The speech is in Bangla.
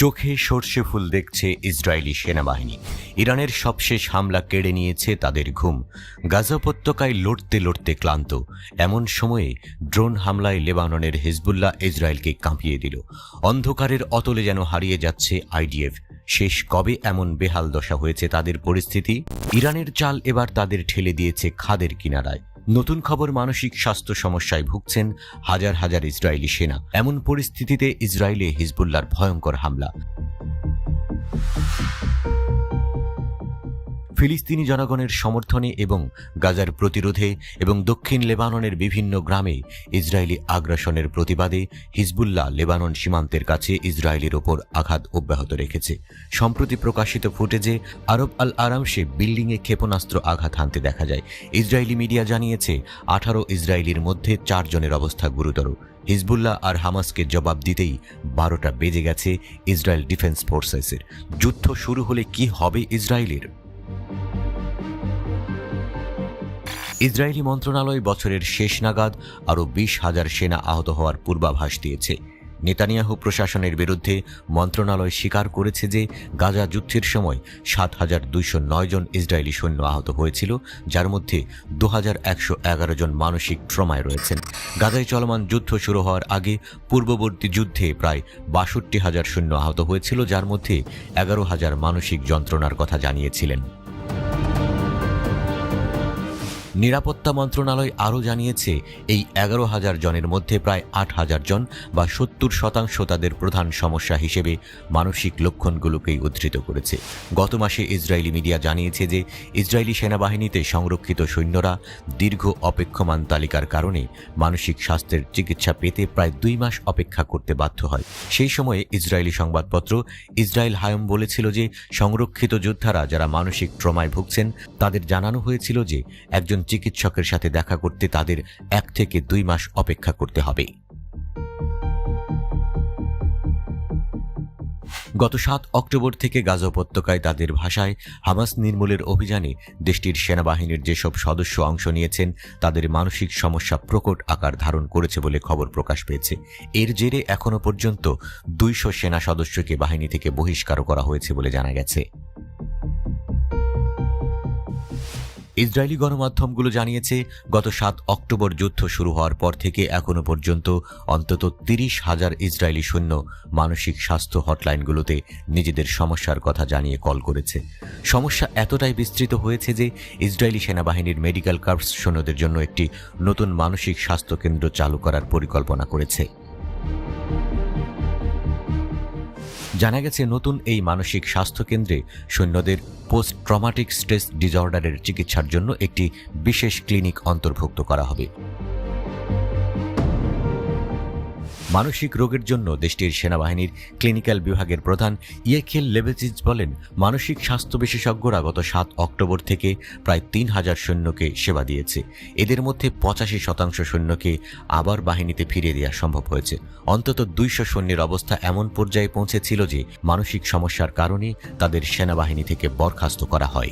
চোখে সর্ষে ফুল দেখছে ইসরায়েলি সেনাবাহিনী। ইরানের সবশেষ হামলা কেড়ে নিয়েছে তাদের ঘুম। গাজা উপত্যকায় লড়তে লড়তে ক্লান্ত। এমন সময়ে ড্রোন হামলায় লেবাননের হিজবুল্লাহ ইসরায়েলকে কাঁপিয়ে দিল। অন্ধকারের অতলে যেন হারিয়ে যাচ্ছে আইডিএফ। শেষ কবে এমন বেহাল দশা হয়েছে তাদের পরিস্থিতি? ইরানের চাল এবার তাদের ঠেলে দিয়েছে খাদের কিনারায়। নতুন খবর মানসিক স্বাস্থ্য সমস্যায় ভুগছেন হাজার হাজার ইসরায়েলি সেনা। এমন পরিস্থিতিতে ইসরায়েলে হিজবুল্লার ভয়ঙ্কর হামলা। ফিলিস্তিনি জনগণের সমর্থনে এবং গাজার প্রতিরোধে এবং দক্ষিণ লেবাননের বিভিন্ন গ্রামে ইসরায়েলি আগ্রাসনের প্রতিবাদে হিজবুল্লাহ লেবানন সীমান্তের কাছে ইসরায়েলের ওপর আঘাত অব্যাহত রেখেছে। সম্প্রতি প্রকাশিত ফুটেজে আরব আল আরামসে বিল্ডিংয়ে ক্ষেপণাস্ত্র আঘাত হানতে দেখা যায়। ইসরায়েলি মিডিয়া জানিয়েছে, আঠারো ইসরায়েলির মধ্যে চারজনের অবস্থা গুরুতর। হিজবুল্লাহ আর হামাসকে জবাব দিতেই বারোটা বেজে গেছে ইসরায়েল ডিফেন্স ফোর্সেসের। যুদ্ধ শুরু হলে কি হবে ইসরায়েলের? ইসরায়েলি মন্ত্রণালয় বছরের শেষ নাগাদ আরও বিশ হাজার সেনা আহত হওয়ার পূর্বাভাস দিয়েছে। নেতানিয়াহু প্রশাসনের বিরুদ্ধে মন্ত্রণালয় স্বীকার করেছে যে গাজা যুদ্ধের সময় সাত হাজার দুইশো নয় জন ইসরায়েলি সৈন্য আহত হয়েছিল, যার মধ্যে দু হাজার একশো এগারো জন মানসিক ট্রমায় রয়েছেন। গাজায় চলমান যুদ্ধ শুরু হওয়ার আগে পূর্ববর্তী যুদ্ধে প্রায় বাষট্টি হাজার সৈন্য আহত হয়েছিল, যার মধ্যে এগারো হাজার মানসিক যন্ত্রণার কথা জানিয়েছিলেন। নিরাপত্তা মন্ত্রণালয় আরও জানিয়েছে, এই এগারো হাজার জনের মধ্যে প্রায় আট হাজার জন বা সত্তর শতাংশ তাদের প্রধান সমস্যা হিসেবে মানসিক লক্ষণগুলোকেই উদ্ধৃত করেছে। গত মাসে ইসরায়েলি মিডিয়া জানিয়েছে যে, ইসরায়েলি সেনাবাহিনীতে সংরক্ষিত সৈন্যরা দীর্ঘ অপেক্ষমান তালিকার কারণে মানসিক স্বাস্থ্যের চিকিৎসা পেতে প্রায় দুই মাস অপেক্ষা করতে বাধ্য হয়। সেই সময়ে ইসরায়েলি সংবাদপত্র ইসরায়েল হায়ম বলেছিল যে, সংরক্ষিত যোদ্ধারা যারা মানসিক ট্রমায় ভুগছেন, তাদের জানানো হয়েছিল যে, একজন চিকিৎসকের সাথে দেখা করতে তাদের এক থেকে দুই মাস অপেক্ষা করতে হবে। গত সাত অক্টোবর থেকে গাজা উপত্যকায় তাদের ভাষায় হামাস নির্মূলের অভিযানে দেশটির সেনাবাহিনীর যেসব সদস্য অংশ নিয়েছেন, তাদের মানসিক সমস্যা প্রকট আকার ধারণ করেছে বলে খবর প্রকাশ পেয়েছে। এর জেরে এখনও পর্যন্ত দুইশো সেনা সদস্যকে বাহিনী থেকে বহিষ্কার করা হয়েছে বলে জানা গেছে। ইসরায়েলি গণমাধ্যমগুলো জানিয়েছে, গত সাত অক্টোবর যুদ্ধ শুরু হওয়ার পর থেকে এখনও পর্যন্ত অন্তত তিরিশ হাজার ইসরায়েলি সৈন্য মানসিক স্বাস্থ্য হটলাইনগুলোতে নিজেদের সমস্যার কথা জানিয়ে কল করেছে। সমস্যা এতটাই বিস্তৃত হয়েছে যে ইসরায়েলি সেনাবাহিনীর মেডিকেল কার্পস সৈন্যদের জন্য একটি নতুন মানসিক স্বাস্থ্য কেন্দ্র চালু করার পরিকল্পনা করেছে। জানা গেছে, নতুন এই মানসিক স্বাস্থ্য কেন্দ্রে সৈন্যদের পোস্ট ট্রমাটিক স্ট্রেস ডিজর্ডারের চিকিৎসার জন্য একটি বিশেষ ক্লিনিক অন্তর্ভুক্ত করা হবে। মানসিক রোগের জন্য দেশটির সেনাবাহিনীর ক্লিনিক্যাল বিভাগের প্রধান ইয়েখেল লেবেজিজ বলেন, মানসিক স্বাস্থ্য বিশেষজ্ঞরা গত সাত অক্টোবর থেকে প্রায় তিন হাজার সৈন্যকে সেবা দিয়েছে। এদের মধ্যে পঁচাশি শতাংশ সৈন্যকে আবার বাহিনীতে ফিরিয়ে দেওয়া সম্ভব হয়েছে। অন্তত দুইশো সৈন্যের অবস্থা এমন পর্যায়ে পৌঁছেছিল যে, মানসিক সমস্যার কারণে তাদের সেনাবাহিনী থেকে বরখাস্ত করা হয়।